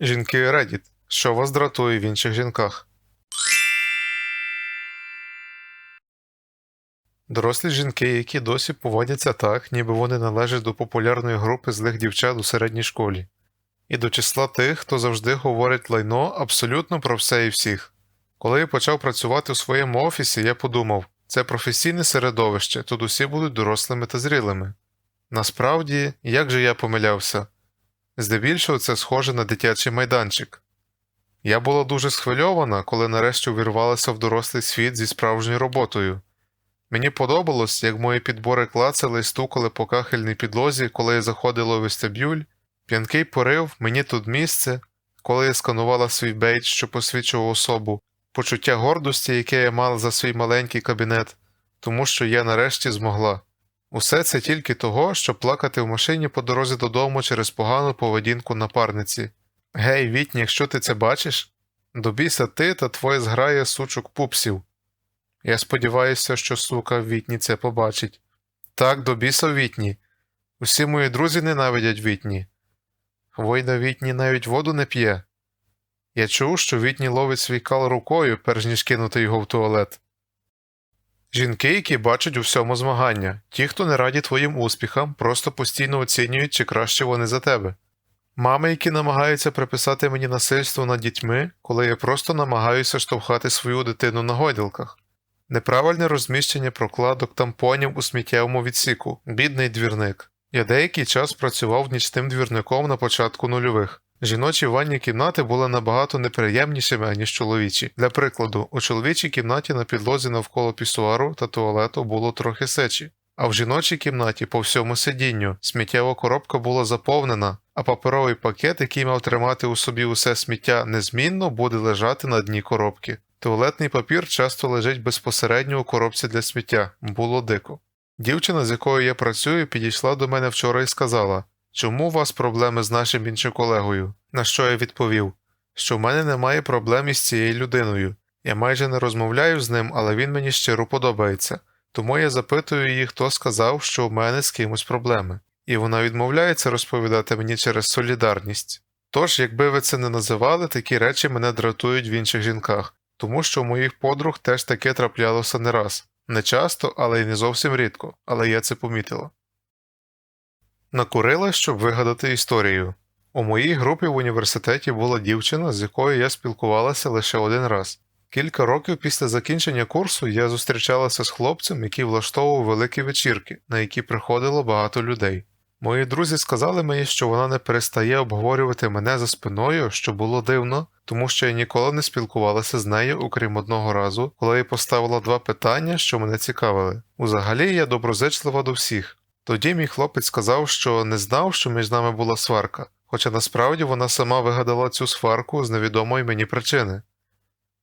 Жінки Reddit. Що вас дратує в інших жінках? Дорослі жінки, які досі поводяться так, ніби вони належать до популярної групи злих дівчат у середній школі, і до числа тих, хто завжди говорить лайно абсолютно про все і всіх. Коли я почав працювати у своєму офісі, я подумав, це професійне середовище, тут усі будуть дорослими та зрілими. Насправді, як же я помилявся? Здебільшого це схоже на дитячий майданчик. Я була дуже схвильована, коли нарешті увірвалася в дорослий світ зі справжньою роботою. Мені подобалось, як мої підбори клацали і стукали по кахельній підлозі, коли я заходила у вестибюль, п'янкий порив, мені тут місце, коли я сканувала свій бейдж, що посвідчував особу, почуття гордості, яке я мала за свій маленький кабінет, тому що я нарешті змогла. Усе це тільки того, щоб плакати в машині по дорозі додому через погану поведінку напарниці. Гей, Вітні, якщо ти це бачиш, добійся ти та твоє зграє сучок пупсів. Я сподіваюся, що сука Вітні це побачить. Так, до біса Вітні. Усі мої друзі ненавидять Вітні. Войда Вітні навіть воду не п'є. Я чув, що Вітні ловить свій кал рукою, перш ніж кинути його в туалет. Жінки, які бачать у всьому змагання, ті, хто не раді твоїм успіхам, просто постійно оцінюють, чи краще вони за тебе. Мами, які намагаються приписати мені насильство над дітьми, коли я просто намагаюся штовхати свою дитину на гойдалках. Неправильне розміщення прокладок тампонів у сміттєвому відсіку, бідний двірник. Я деякий час працював нічним двірником на початку нульових. Жіночі ванні кімнати були набагато неприємнішими, ніж чоловічі. Для прикладу, у чоловічій кімнаті на підлозі навколо пісуару та туалету було трохи сечі, а в жіночій кімнаті по всьому сидінню сміттєва коробка була заповнена, а паперовий пакет, який мав тримати у собі усе сміття, незмінно буде лежати на дні коробки. Туалетний папір часто лежить безпосередньо у коробці для сміття, було дико. Дівчина, з якою я працюю, підійшла до мене вчора і сказала, чому у вас проблеми з нашим іншим колегою? На що я відповів, що в мене немає проблем із цією людиною. Я майже не розмовляю з ним, але він мені щиро подобається. Тому я запитую її, хто сказав, що в мене з кимось проблеми. І вона відмовляється розповідати мені через солідарність. Тож, якби ви це не називали, такі речі мене дратують в інших жінках, тому що у моїх подруг теж таке траплялося не раз. Не часто, але й не зовсім рідко, але я це помітила. Накурила, щоб вигадати історію. У моїй групі в університеті була дівчина, з якою я спілкувалася лише один раз. Кілька років після закінчення курсу я зустрічалася з хлопцем, який влаштовував великі вечірки, на які приходило багато людей. Мої друзі сказали мені, що вона не перестає обговорювати мене за спиною, що було дивно, тому що я ніколи не спілкувалася з нею, окрім одного разу, коли я поставила два питання, що мене цікавили. Узагалі я доброзичлива до всіх. Тоді мій хлопець сказав, що не знав, що між нами була сварка, хоча насправді вона сама вигадала цю сварку з невідомої мені причини.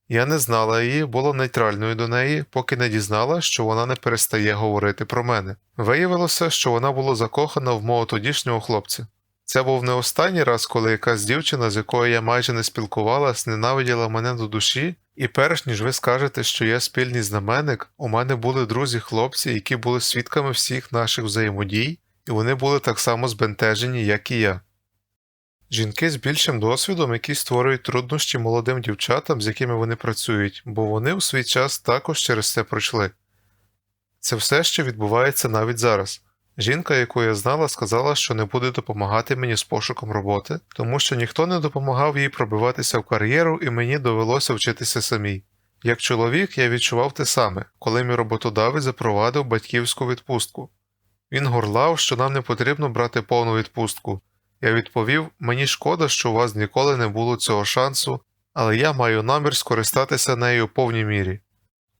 Я не знала її, була нейтральною до неї, поки не дізнала, що вона не перестає говорити про мене. Виявилося, що вона була закохана в мого тодішнього хлопця. Це був не останній раз, коли якась дівчина, з якою я майже не спілкувалась, ненавиділа мене до душі, і перш ніж ви скажете, що я спільний знаменник, у мене були друзі-хлопці, які були свідками всіх наших взаємодій, і вони були так само збентежені, як і я. Жінки з більшим досвідом, які створюють труднощі молодим дівчатам, з якими вони працюють, бо вони у свій час також через це пройшли. Це все ще відбувається навіть зараз. Жінка, яку я знала, сказала, що не буде допомагати мені з пошуком роботи, тому що ніхто не допомагав їй пробиватися в кар'єру, і мені довелося вчитися самій. Як чоловік, я відчував те саме, коли мій роботодавець запровадив батьківську відпустку. Він горлав, що нам не потрібно брати повну відпустку. Я відповів: мені шкода, що у вас ніколи не було цього шансу, але я маю намір скористатися нею у повній мірі.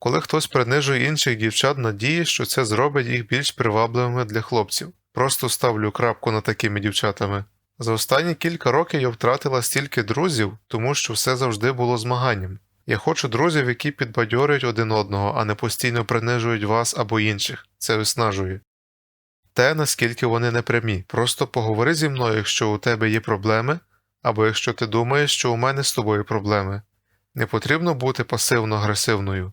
Коли хтось принижує інших дівчат, надіє, що це зробить їх більш привабливими для хлопців. Просто ставлю крапку над такими дівчатами. За останні кілька років я втратила стільки друзів, тому що все завжди було змаганням. Я хочу друзів, які підбадьорюють один одного, а не постійно принижують вас або інших. Це виснажує. Те, наскільки вони непрямі. Просто поговори зі мною, якщо у тебе є проблеми, або якщо ти думаєш, що у мене з тобою проблеми. Не потрібно бути пасивно агресивною.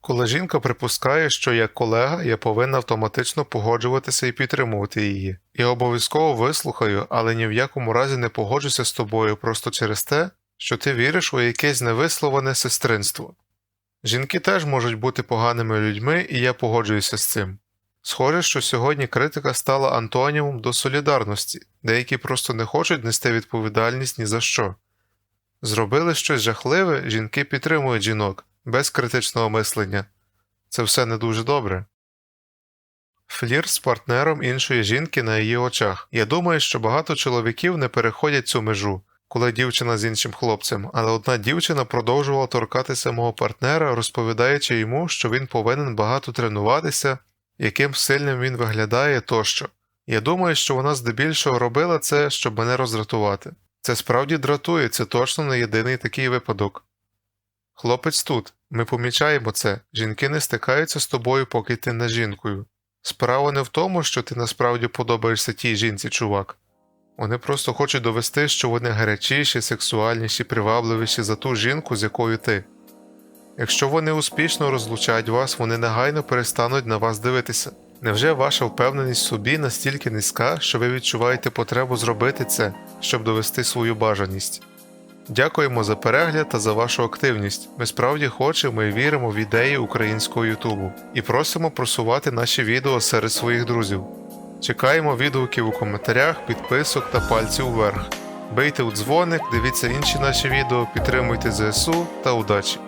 Коли жінка припускає, що як колега я повинна автоматично погоджуватися і підтримувати її. Я обов'язково вислухаю, але ні в якому разі не погоджуся з тобою просто через те, що ти віриш у якесь невисловане сестринство. Жінки теж можуть бути поганими людьми, і я погоджуюся з цим. Схоже, що сьогодні критика стала антонімом до солідарності, деякі просто не хочуть нести відповідальність ні за що. Зробили щось жахливе, жінки підтримують жінок, без критичного мислення. Це все не дуже добре. Флірт з партнером іншої жінки на її очах. Я думаю, що багато чоловіків не переходять цю межу, коли дівчина з іншим хлопцем, але одна дівчина продовжувала торкатися мого партнера, розповідаючи йому, що він повинен багато тренуватися, яким сильним він виглядає тощо. Я думаю, що вона здебільшого робила це, щоб мене роздратувати. Це справді дратує, це точно не єдиний такий випадок. Хлопець тут, ми помічаємо це, жінки не стикаються з тобою, поки ти не жінкою. Справа не в тому, що ти насправді подобаєшся тій жінці, чувак. Вони просто хочуть довести, що вони гарячіші, сексуальніші, привабливіші за ту жінку, з якою ти. Якщо вони успішно розлучають вас, вони негайно перестануть на вас дивитися. Невже ваша впевненість в собі настільки низька, що ви відчуваєте потребу зробити це, щоб довести свою бажаність? Дякуємо за перегляд та за вашу активність. Ми справді хочемо і віримо в ідеї українського Ютубу і просимо просувати наші відео серед своїх друзів. Чекаємо відгуків у коментарях, підписок та пальців вверх. Бийте у дзвоник, дивіться інші наші відео, підтримуйте ЗСУ та удачі!